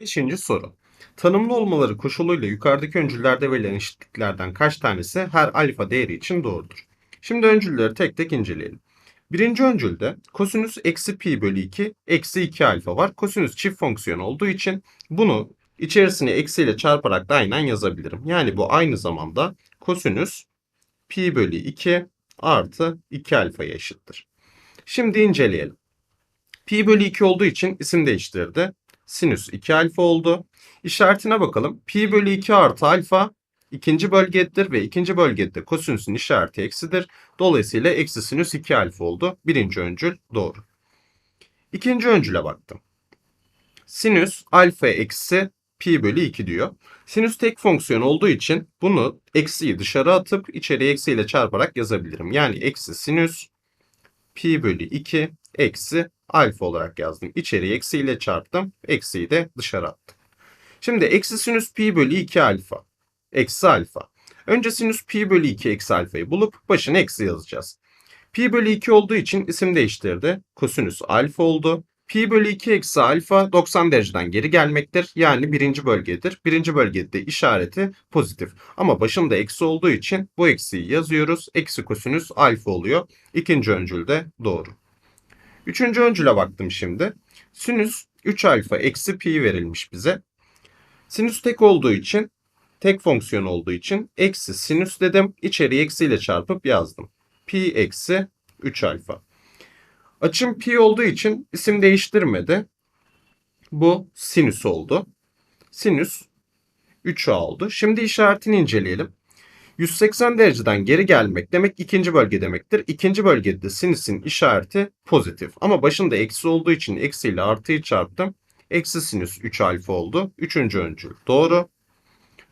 Beşinci soru. Tanımlı olmaları koşuluyla yukarıdaki öncüllerde verilen eşitliklerden kaç tanesi her alfa değeri için doğrudur? Şimdi öncülleri tek tek inceleyelim. Birinci öncülde kosinüs eksi pi bölü 2 eksi 2 alfa var. Kosinüs çift fonksiyon olduğu için bunu içerisine eksiyle çarparak da aynen yazabilirim. Yani bu aynı zamanda kosinüs pi bölü 2 artı 2 alfaya eşittir. Şimdi inceleyelim. Pi bölü 2 olduğu için isim değiştirdi. Sinüs 2 alfa oldu. İşaretine bakalım. Pi bölü 2 artı alfa ikinci bölgedir ve ikinci bölgede kosinüsün işareti eksidir. Dolayısıyla eksi sinüs 2 alfa oldu. Birinci öncül doğru. İkinci öncüle baktım. Sinüs alfa eksi pi bölü 2 diyor. Sinüs tek fonksiyon olduğu için bunu eksiyi dışarı atıp içeriye eksiyle çarparak yazabilirim. Yani eksi sinüs pi bölü 2 eksi alfa olarak yazdım. İçeriye eksiyle çarptım. Eksiyi de dışarı attım. Şimdi eksi sinüs pi bölü 2 alfa. Eksi alfa. Önce sinüs pi bölü 2 eksi alfayı bulup başına eksi yazacağız. Pi bölü 2 olduğu için isim değiştirdi. Kosinüs alfa oldu. Pi bölü 2 eksi alfa 90 dereceden geri gelmektir. Yani birinci bölgedir. Birinci bölgede işareti pozitif. Ama başında eksi olduğu için bu eksiyi yazıyoruz. Eksi kosinüs alfa oluyor. İkinci öncül de doğru. Üçüncü öncüle baktım şimdi. Sinüs 3 alfa eksi pi verilmiş bize. Sinüs tek olduğu için, tek fonksiyon olduğu için eksi sinüs dedim. İçeriye eksiyle çarpıp yazdım. Pi eksi 3 alfa. Açım pi olduğu için isim değiştirmedi. Bu sinüs oldu. Sinüs 3a oldu. Şimdi işaretini inceleyelim. 180 dereceden geri gelmek demek ikinci bölge demektir. İkinci bölgede sinüsün işareti pozitif. Ama başında eksi olduğu için eksiyle artıyı çarptım. Eksi sinüs 3 alfa oldu. Üçüncü öncül. Doğru.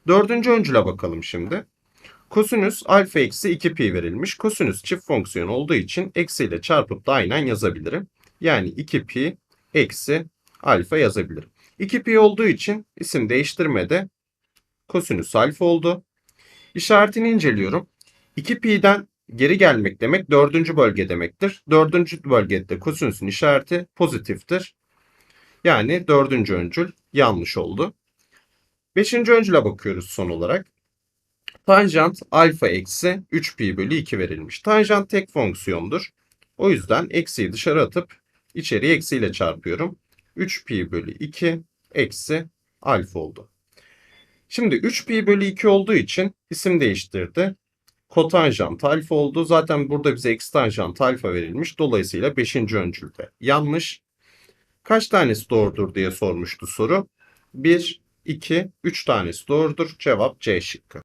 Dördüncü öncüle bakalım şimdi. Kosinüs alfa eksi 2 pi verilmiş. Kosinüs çift fonksiyon olduğu için eksiyle çarpıp da aynen yazabilirim. Yani 2 pi eksi alfa yazabilirim. 2 pi olduğu için isim değiştirmede kosinüs alfa oldu. İşaretini inceliyorum. 2 pi'den geri gelmek demek dördüncü bölge demektir. Dördüncü bölgede kosinüsün işareti pozitiftir. Yani dördüncü öncül yanlış oldu. Beşinci öncüle bakıyoruz son olarak. Tanjant alfa eksi 3 pi bölü 2 verilmiş. Tanjant tek fonksiyondur. O yüzden eksiyi dışarı atıp içeriye eksiyle çarpıyorum. 3 pi bölü 2 eksi alfa oldu. Şimdi 3 pi bölü 2 olduğu için isim değiştirdi. Kotanjant alfa oldu. Zaten burada bize eksi tanjant alfa verilmiş. Dolayısıyla 5. öncülde yanlış. Kaç tanesi doğrudur diye sormuştu soru. 1, 2, 3 tanesi doğrudur. Cevap C şıkkı.